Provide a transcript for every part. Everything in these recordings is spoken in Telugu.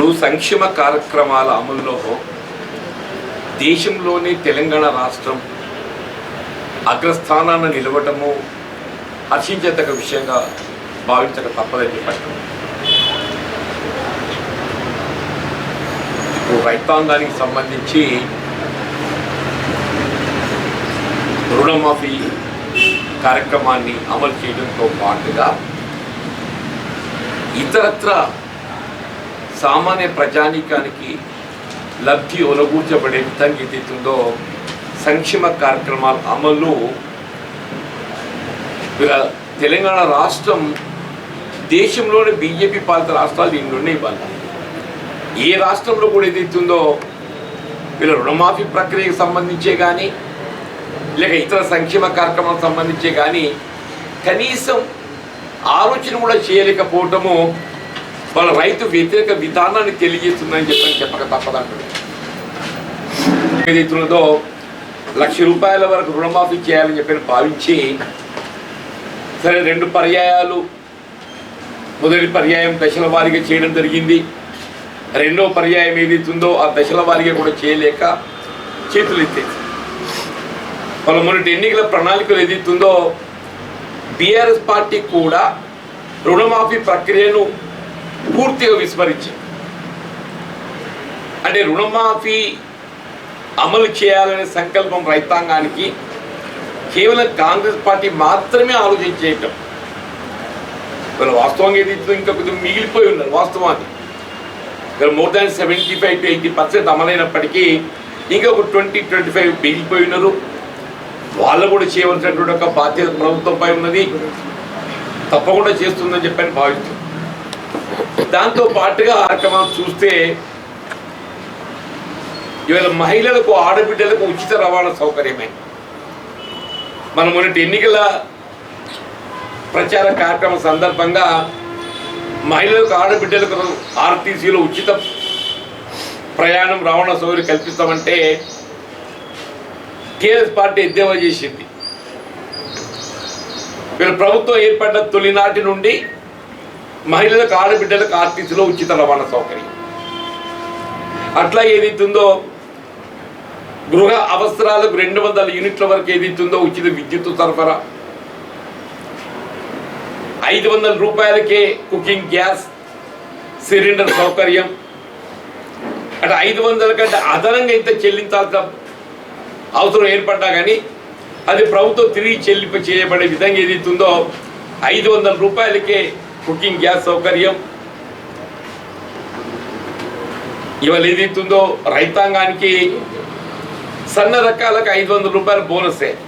ఇప్పుడు సంక్షేమ కార్యక్రమాల అమలులో దేశంలోని తెలంగాణ రాష్ట్రం అగ్రస్థానాన్ని నిలవటము హర్షించేతక విషయంగా భావించక తప్పదని చెప్పటం ఇప్పుడు రైతాంగానికి సంబంధించి రుణమాఫీ కార్యక్రమాన్ని అమలు చేయడంతో పాటుగా ఇతరత్ర సామాన్య ప్రజానీకానికి లబ్ధి ఒలగూర్చబడే విధంగా ఏదైతుందో సంక్షేమ కార్యక్రమాల అమలు తెలంగాణ రాష్ట్రం దేశంలోని బీజేపీ పాలిత రాష్ట్రాలు దీనిలోనే ఇవ్వాలి ఏ రాష్ట్రంలో కూడా ఏదైతుందో వీళ్ళ రుణమాఫీ ప్రక్రియకు సంబంధించే కానీ లేక ఇతర సంక్షేమ కార్యక్రమాలకు సంబంధించే కానీ కనీసం ఆలోచన కూడా చేయలేకపోవటము వాళ్ళ రైతు వ్యతిరేక విధానాన్ని తెలియజేస్తుందని చెప్పని చెప్పక తప్పదంటారు ఏదైతున్నదో లక్ష రూపాయల వరకు రుణమాఫీ చేయాలని చెప్పని భావించి సరే రెండు పర్యాయాలు. మొదటి పర్యాయం దశల వారీగా చేయడం జరిగింది. రెండో పర్యాయం ఏదైతుందో ఆ దశల వారీగా కూడా చేయలేక చేతులు ఎత్తేసి వాళ్ళ మొన్నటి ఎన్నికల ప్రణాళికలు ఏదైతుందో బీఆర్ఎస్ పార్టీ కూడా రుణమాఫీ ప్రక్రియను పూర్తిగా విస్మరించింది అంటే రుణమాఫీ అమలు చేయాలనే సంకల్పం రైతాంగానికి కేవలం కాంగ్రెస్ పార్టీ మాత్రమే ఆలోచించేయటం వీళ్ళు వాస్తవంగా ఏదైతే ఇంకా కొద్దిగా మిగిలిపోయి ఉన్నారు వాస్తవాన్ని ఇక్కడ more than seventy five to eighty percent అమలైనప్పటికీ ఇంకా ఒక ట్వంటీ ట్వంటీ ఫైవ్ మిగిలిపోయి ఉన్నారు. వాళ్ళు కూడా చేయవలసినటువంటి ఒక బాధ్యత ప్రభుత్వంపై ఉన్నది. తప్పకుండా చేస్తుందని చెప్పని భావిస్తుంది దాంతో పాటుగా కార్యక్రమం చూస్తే ఇవాళ మహిళలకు ఆడబిడ్డలకు ఉచిత రవాణా సౌకర్యమే. మన మొన్నటి ఎన్నికల ప్రచార కార్యక్రమం సందర్భంగా మహిళలకు ఆడబిడ్డలకు ఆర్టీసీలో ఉచిత ప్రయాణం రవాణా సౌకర్యం కల్పిస్తామంటే టీఆర్ఎస్ పార్టీ ఎద్దేవా చేసింది. వీళ్ళ ప్రభుత్వం ఏర్పడ్డ తొలినాటి నుండి మహిళలకు ఆడబిడ్డలకు ఆర్టీసీలో ఉచిత రవాణా సౌకర్యం. అట్లా ఏదైతుందో గృహ అవసరాలకు రెండు వందల యూనిట్ల వరకు ఏదైతుందో ఉచిత విద్యుత్ సరఫరా. ఐదు వందల రూపాయలకే కుకింగ్ గ్యాస్ సిలిండర్ సౌకర్యం. అంటే ఐదు వందల కంటే అదనంగా ఇంత చెల్లించాల్సిన అవసరం ఏర్పడ్డా కానీ అది ప్రభుత్వం తిరిగి చెల్లింప చేయబడే విధంగా ఏదైతుందో ఐదు వందల రూపాయలకే కుకింగ్ గ్యాస్ సౌకర్యం. ఇవాళ ఏదైతుందో రైతాంగానికి సన్న రకాలకు ఐదు వందల రూపాయల బోనసే.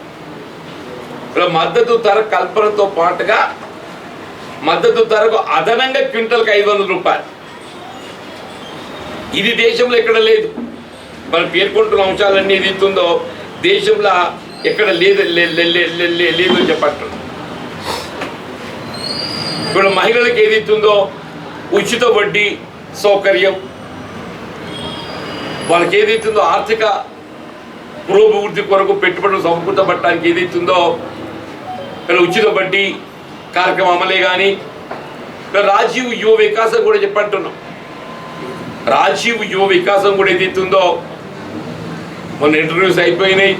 ఇలా మద్దతు ధర కల్పనతో పాటుగా మద్దతు ధరకు అదనంగా క్వింటల్కి ఐదు వందల రూపాయలు. ఇది దేశంలో ఎక్కడ లేదు. మనం పేర్కొంటున్న అంశాలన్నీ ఏదైతుందో దేశంలో ఎక్కడ లేదు లేదు చెప్పట్టు లే- లే- లే- లేదు అని చెప్పంటున్నాం ఇప్పుడు మహిళలకు ఏదైతుందో ఉచిత వడ్డీ సౌకర్యం. వాళ్ళకి ఏదైతుందో ఆర్థిక పురోభివృద్ధి కొరకు పెట్టుబడులు సమకూర్చబట్టడానికి ఏదైతుందో ఇస్తుందో ఉచిత వడ్డీ కార్యక్రమం అమలే కానీ రాజీవ్ యువ వికాసం కూడా చెప్పంటున్నాం. రాజీవ్ యువ వికాసం కూడా ఏదైతుందో మొన్న ఇంటర్వ్యూస్ అయిపోయినాయి.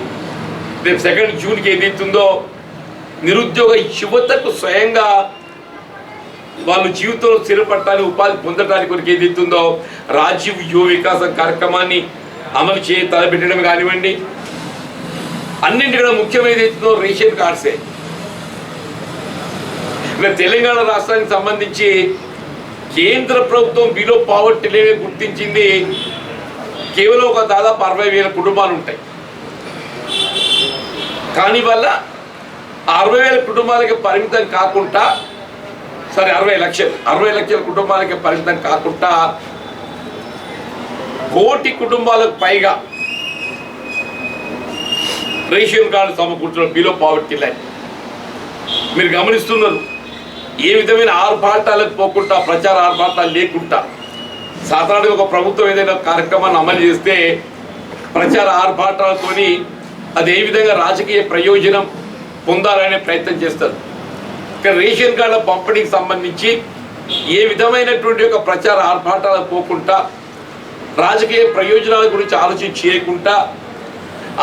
రేపు సెకండ్ జూన్కి ఏదైతుందో నిరుద్యోగ యువతకు స్వయంగా వాళ్ళు జీవితంలో స్థిరపడటానికి ఉపాధి పొందడానికి కొరకు ఏదైతుందో రాజీవ్ యువ వికాసం కార్యక్రమాన్ని అమలు చేయ తలపెట్టడం కానివ్వండి. అన్నింటికన్నా ముఖ్యం ఏదైతుందో రేషన్ కార్డ్సే. తెలంగాణ రాష్ట్రానికి సంబంధించి కేంద్ర ప్రభుత్వం బిలో పావర్టీ లేని గుర్తించింది కేవలం ఒక దాదాపు అరవై వేల కుటుంబాలు ఉంటాయి. కానీ వల్ల అరవై వేల కుటుంబాలకి పరిమితం కాకుండా సరే అరవై లక్షలు. అరవై లక్షల కుటుంబాలకి పరిమితం కాకుండా కోటి కుటుంబాలకు పైగా రేషన్ కార్డు సమకూర్చడం బిలో పావర్టీ లైన్ మీరు గమనిస్తున్నారు ఏ విధమైన ఆర్భాటాలకు పోకుండా ప్రచార ఆర్భాటాలు లేకుండా సాధారణంగా ఒక ప్రభుత్వం ఏదైనా కార్యక్రమాన్ని అమలు చేస్తే ప్రచార ఆర్భాటాలతోని అది ఏ విధంగా రాజకీయ ప్రయోజనం పొందాలనే ప్రయత్నం చేస్తారు. ఇక్కడ రేషన్ కార్డుల పంపిణీకి సంబంధించి ఏ విధమైనటువంటి ఒక ప్రచార ఆర్భాటాలకు పోకుండా రాజకీయ ప్రయోజనాల గురించి ఆలోచన చేయకుండా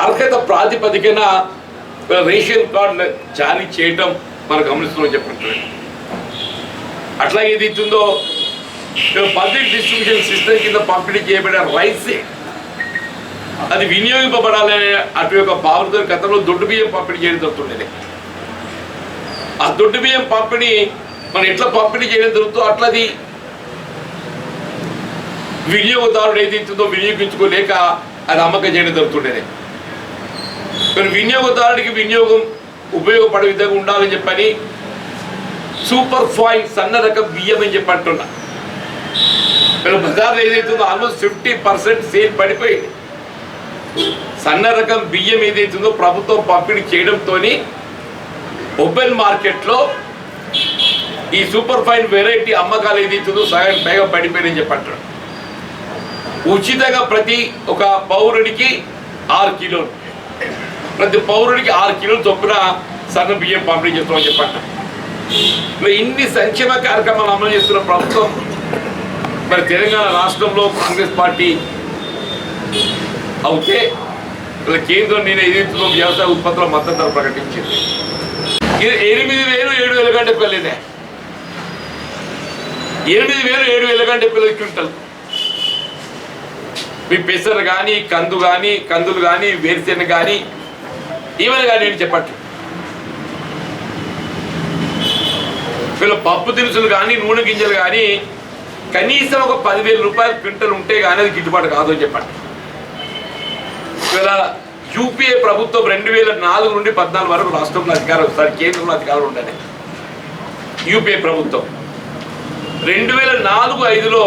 అర్హత ప్రాతిపదికన రేషన్ కార్డు జారీ చేయటం మనం గమనిస్తున్నాం చెప్పండి. అట్లాగే ఇది ఇస్తుందో పబ్లిక్ డిస్ట్రిబ్యూషన్ సిస్టమ్ కింద పంపిణీ చేయబడిన రైస్. అది వినియోగింపబడాలనే అటు యొక్క భావనతో గతంలో దొడ్డు బియ్యం పంపిణీ చేయడం జరుగుతుండేది. ఆ దొడ్డు బియ్యం పంపిణీ మనం ఎట్లా పంపిణీ చేయడం జరుగుతుందో అట్లది వినియోగదారుడు ఏది ఇచ్చిందో వినియోగించుకోలేక అది అమ్మకం చేయడం జరుగుతుండేది. మరి వినియోగదారుడికి వినియోగం ఉపయోగపడే విధంగా ఉండాలని చెప్పని సూపర్ ఫాయిల్ సన్న రకం బియ్యం అని చెప్పి అంటున్నా. మరి బజార్లో ఏదైతుందో ఆల్మోస్ట్ ఫిఫ్టీ పర్సెంట్ సేల్ పడిపోయింది. సన్న రకం బియ్యం ఏదైతుందో ప్రభుత్వం పంపిణీ చేయడంతో ఓపెన్ మార్కెట్లో ఈ సూపర్ ఫైన్ వెరైటీ అమ్మకాలు ఏది ఇస్తుందో సగం పైగా పడిపోయినాయని చెప్పంటారు ఉచితంగా ప్రతి ఒక పౌరుడికి ఆరు కిలోలు ప్రతి పౌరుడికి ఆరు కిలోలు చొప్పున సన్న బియ్యం పంపిణీ చేస్తామని చెప్పంటారు మరి ఇన్ని సంక్షేమ కార్యక్రమాలు అమలు చేస్తున్న ప్రభుత్వం మరి తెలంగాణ రాష్ట్రంలో కాంగ్రెస్ పార్టీ అవుతే ఇలా కేంద్రం నేను ఏదైతుందో వ్యవసాయ ఉత్పత్తుల మద్దతు ప్రకటించింది. ఎనిమిది వేలు ఏడు వేల గంట పిల్లదే ఎనిమిది వేలు ఏడు వేల గంట పిల్లలు క్వింటల్ మీ పెసరు కానీ కందు కానీ కందులు కానీ వేరుశెనగ కానీ ఏమైనా కానీ నేను చెప్పట్టు వీళ్ళు పప్పు దినుసులు కానీ నూనె గింజలు కానీ కనీసం ఒక పదివేల రూపాయలు క్వింటల్ ఉంటే కానీ అది గిట్టుబాటు కాదు అని చెప్పండి వీళ్ళ యూపీఏ ప్రభుత్వం రెండు వేల నాలుగు నుండి పద్నాలుగు వరకు రాష్ట్రంలో అధికారం ఒకసారి కేంద్రంలో అధికారం ఉండని యూపీఏ ప్రభుత్వం. రెండు వేల నాలుగు ఐదులో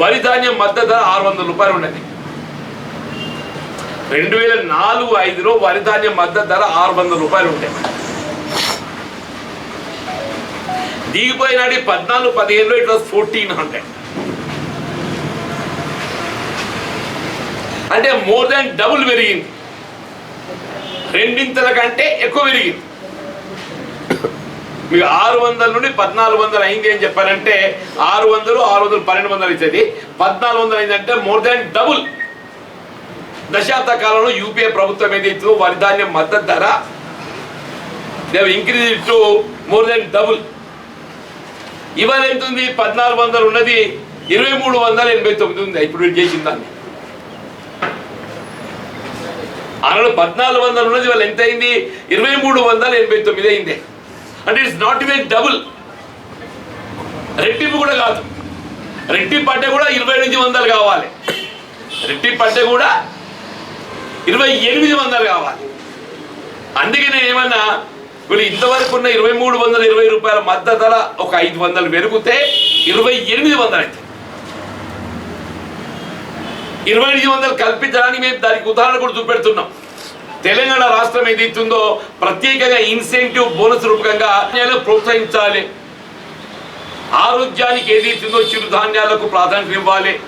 వరి ధాన్యం మద్దతు ధర ఆరు వందల రూపాయలు ఉండేది రెండు వేల నాలుగు ఐదులో వరి ధాన్యం మద్దతు ధర ఆరు వందల రూపాయలు ఉండేది దిగిపోయినాడు పద్నాలుగు పదిహేనులో ఇట్ వాస్ ఫోర్టీన్ హండ్రెడ్ అంటే మోర్ దాన్ డబుల్ పెరిగింది. రెండింతల కంటే ఎక్కువ పెరిగింది. మీకు ఆరు వందల నుండి పద్నాలుగు వందలు అయింది అని చెప్పారంటే ఆరు వందలు ఆరు వందలు పన్నెండు వందలు అవుతుంది పద్నాలుగు వందలు అయిందంటే మోర్ దాన్ డబుల్. దశాబ్ద కాలంలో యూపీఏ ప్రభుత్వం ఏదైతే వరి ధాన్యం మద్దతు ధర. Dev increase to more than double ఇవాళ ఎంత ఉంది పద్నాలుగు వందలు ఉన్నది. ఇరవై మూడు వందల ఎనభై తొమ్మిది ఉంది. ఇప్పుడు చేసిన దాన్ని ఆనాడు పద్నాలుగు వందలు ఉన్నది వాళ్ళు ఎంత అయింది ఇరవై మూడు వందల ఎనభై తొమ్మిది అయింది. అంటే ఇట్స్ నాట్ ఇవే డబుల్ రెట్టింపు కూడా కాదు. రెట్టింపు అంటే కూడా ఇరవై ఎనిమిది వందలు కావాలి. రెట్టింపు అంటే కూడా ఇరవై ఎనిమిది వందలు కావాలి. అందుకే నేను ఏమన్నా వీళ్ళు ఇంతవరకు ఉన్న ఇరవై మూడు వందల ఇరవై రూపాయల మద్దతు ధర ఒక ఐదు వందలు పెరిగితే ఇరవై ఎనిమిది వందలు అయితే ఇరవై ఎనిమిది వందలు కల్పించడానికి మేము దానికి ఉదాహరణ కూడా చూపెడుతున్నాం. తెలంగాణ రాష్ట్రం ఏదైతుందో ప్రత్యేకంగా ఇన్సెంటివ్ బోనస్ రూపకంగా ప్రోత్సహించాలి. ఆరోగ్యానికి ఏదైతుందో చిరుధాన్యాలకు ప్రాధాన్యత ఇవ్వాలి.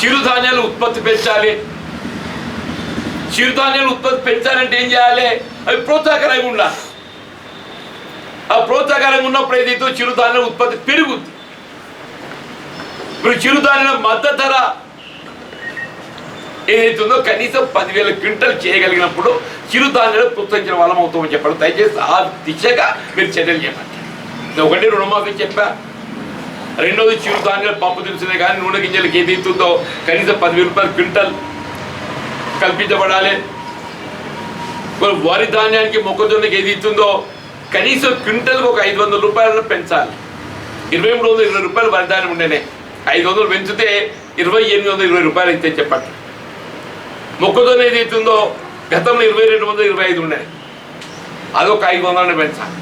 చిరుధాన్యాలు ఉత్పత్తి పెంచాలి. చిరుధాన్యాలు ఉత్పత్తి పెంచాలంటే ఏం చేయాలి? అవి ప్రోత్సాహకరంగా ఉండాలి. ఆ ప్రోత్సాహకరంగా ఉన్నప్పుడు ఏదైతే చిరుధాన్యాల ఉత్పత్తి పెరుగుద్ది. ఇప్పుడు చిరుధాన్యాల మద్దతు ధర ఏదైతుందో కనీసం పదివేల క్వింటల్ చేయగలిగినప్పుడు చిరుధాన్యాలు ప్రోత్సహించిన వాళ్ళం అవుతామని చెప్పడం. దయచేసి ఆ దిశగా మీరు చర్యలు చేపట్టాలి ఒకటి రుణమాఫీ చెప్పా. రెండోది చిరుధాన్యాలు పంపు తెలిసినే కానీ నూనె గింజలకు ఏదైతుందో కనీసం పదివేల రూపాయలు క్వింటల్ కల్పించబడాలి. వరి ధాన్యానికి మొక్కజొన్నకి ఏది ఇస్తుందో కనీసం క్వింటల్కి ఒక ఐదు వందల రూపాయలను పెంచాలి. ఇరవై మూడు వందల ఇరవై రూపాయలు వరి ధాన్యం ఉండేనే. ఐదు వందలు పెంచితే ఇరవై ఎనిమిది వందల ఇరవై రూపాయలు అయితే చెప్పండి. మొక్కజొన్న ఏది అవుతుందో గతంలో ఇరవై రెండు వందల ఇరవై ఐదు ఉండే అదొక ఐదు వందలని పెంచాలి.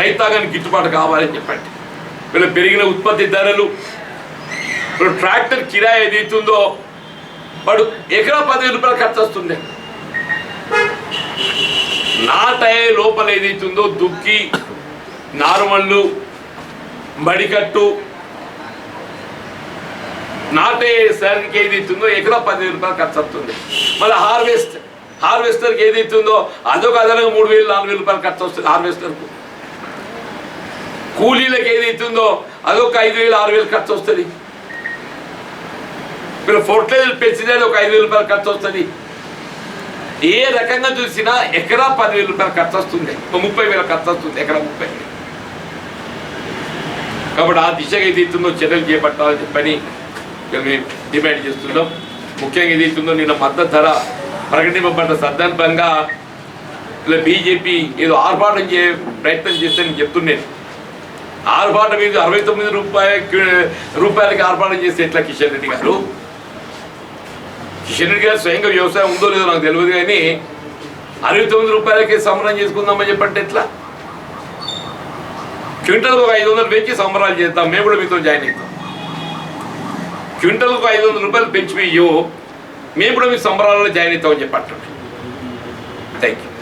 రైతాంగానికి గిట్టుబాటు కావాలని చెప్పండి. వీళ్ళు పెరిగిన ఉత్పత్తి ధరలు ఇప్పుడు ట్రాక్టర్ కిరాయి ఏది అవుతుందో వాడు ఎకరా పదివేల రూపాయలు ఖర్చు వస్తుంది నాటయ్యే లోపల ఏదైతుందో దుక్కి నారుమళ్ళు మడికట్టు నాటే ఏది ఏదైతుందో ఎకరా పదివేల రూపాయలు ఖర్చు వస్తుంది మళ్ళీ హార్వెస్ట్ హార్వెస్టర్కి ఏదైతుందో అదొక అదనంగా మూడు వేలు నాలుగు వేల రూపాయలు ఖర్చు వస్తుంది హార్వెస్టర్కు. కూలీలకు ఏదైతుందో అదొక ఐదు వేలు ఆరు వేలు ఖర్చు వస్తుంది మీరు ఫోర్ట్లైజర్ పెంచితే ఒక ఐదు వేల రూపాయలు ఖర్చు వస్తుంది ఏ రకంగా చూసినా ఎకరా పదివేల రూపాయలు ఖర్చు వస్తుంది ఒక ముప్పై వేల ఖర్చు వస్తుంది ఎకరా ముప్పై. కాబట్టి ఆ దిశగా ఏదైతుందో చర్యలు చేపట్టాలని చెప్పని డిమాండ్ చేస్తున్నాం. ముఖ్యంగా ఏదైతుందో నిన్న మద్దతు ధర ప్రకటింపబడ్డ సందర్భంగా ఇలా బీజేపీ ఏదో ఆర్భాటం చే ప్రయత్నం చేస్తే నేను చెప్తున్నాను ఆర్భాటం మీద అరవై తొమ్మిది రూపాయ రూపాయలకి ఆర్భాటం చేస్తే ఎట్లా కిషన్ రెడ్డి గారు? కిషన్ రెడ్డి గారు స్వయంగా వ్యవసాయం ఉందో లేదో నాకు తెలియదు కానీ అరవై తొమ్మిది రూపాయలకి సంబరం చేసుకుందామని చెప్పంటే ఎట్లా? క్వింటల్ ఒక ఐదు వందలు పెంచి సంబరాలు చేద్దాం. మేము కూడా మీతో జాయిన్ అవుతాం. క్వింటల్కు ఐదు వందల రూపాయలు పెంచి ఇవ్వు మేము కూడా మీ సంబరాలలో జాయిన్ అవుతామని చెప్పి థ్యాంక్ యూ